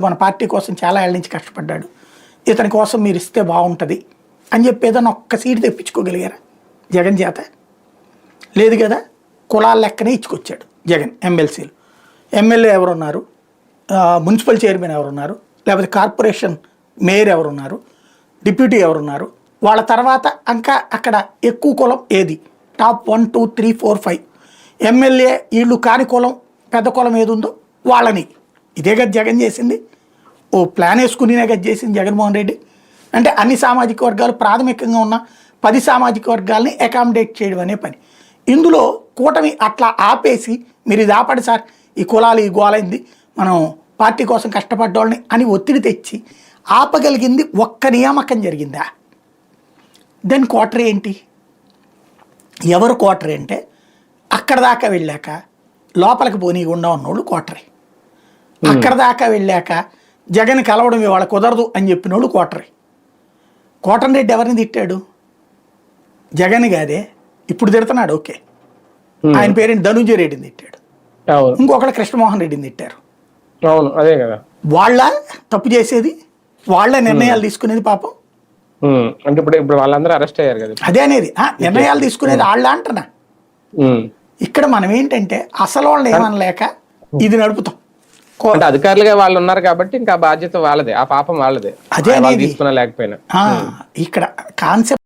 మన పార్టీ కోసం చాలా ఏళ్ళ నుంచి కష్టపడ్డాడు. ఇతని కోసం మీరు ఇస్తే బాగుంటుంది అని చెప్పి ఏదైనా ఒక్క సీటు తెప్పించుకోగలిగారా? జగన్ చేత? లేదు కదా? కులాల లెక్కనే ఇచ్చుకొచ్చాడు జగన్ ఎమ్మెల్సీలు. ఎమ్మెల్యే ఎవరున్నారు? మున్సిపల్ చైర్మన్ ఎవరున్నారు? లేకపోతే కార్పొరేషన్ మేయర్ ఎవరున్నారు? డిప్యూటీ ఎవరున్నారు? వాళ్ళ తర్వాత ఇంకా అక్కడ ఎక్కువ కులం ఏది? Top one two three four five. MLA వీళ్ళు కాని కులం పెద్ద కులం ఏది ఉందో వాళ్ళని. ఇదే కదా జగన్ చేసింది. ఓ ప్లాన్ వేసుకునే కదా చేసింది జగన్మోహన్ రెడ్డి. అంటే అన్ని సామాజిక వర్గాలు ప్రాథమికంగా ఉన్న పది సామాజిక వర్గాల్ని అకామిడేట్ చేయడం అనే పని. ఇందులో కూటమి అట్లా ఆపేసి మీరు ఇది ఆపండి సార్ ఈ కులాలు ఈ గోలైంది మనం పార్టీ కోసం కష్టపడ్డోళ్ళని అని ఒత్తిడి తెచ్చి ఆపగలిగింది ఒక్క నియామకం జరిగిందా? దెన్ క్వార్టర్ ఏంటి? ఎవరు క్వార్టర్ అంటే అక్కడ దాకా వెళ్ళాక లోపలికి పోనీయకుండా ఉన్నోళ్ళు క్వార్టరే. అక్కడ దాకా వెళ్ళాక జగన్ కలవడం ఇవాళ కుదరదు అని చెప్పినోళ్ళు కోటరే. కోటన్ రెడ్డి ఎవరిని తిట్టాడు? జగన్ కాదే. ఇప్పుడు తిడుతున్నాడు ఓకే. ఆయన పేరేంటి? ధనుంజయ రెడ్డిని తిట్టాడు. ఇంకొకళ్ళు కృష్ణమోహన్ రెడ్డిని తిట్టారు. అవును అదే కదా. వాళ్ళ తప్పు చేసేది వాళ్ళ నిర్ణయాలు తీసుకునేది పాపం. అంటే ఇప్పుడు ఇప్పుడు వాళ్ళందరూ అరెస్ట్ అయ్యారు కదా అదే అనేది. ఆ, నిర్ణయాలు తీసుకునేది వాళ్ళ అంటున్నా ఉమ్. ఇక్కడ మనం ఏంటంటే అసలు వాళ్ళని ఏమనలేక ఇది నడుపుతాం. అంటే అధికారులుగా వాళ్ళు ఉన్నారు కాబట్టి ఇంకా బాధ్యత వాళ్ళదే ఆ పాపం వాళ్ళదే. అదే. తీసుకున్నా లేకపోయినా. ఇక్కడ కాన్సెప్ట్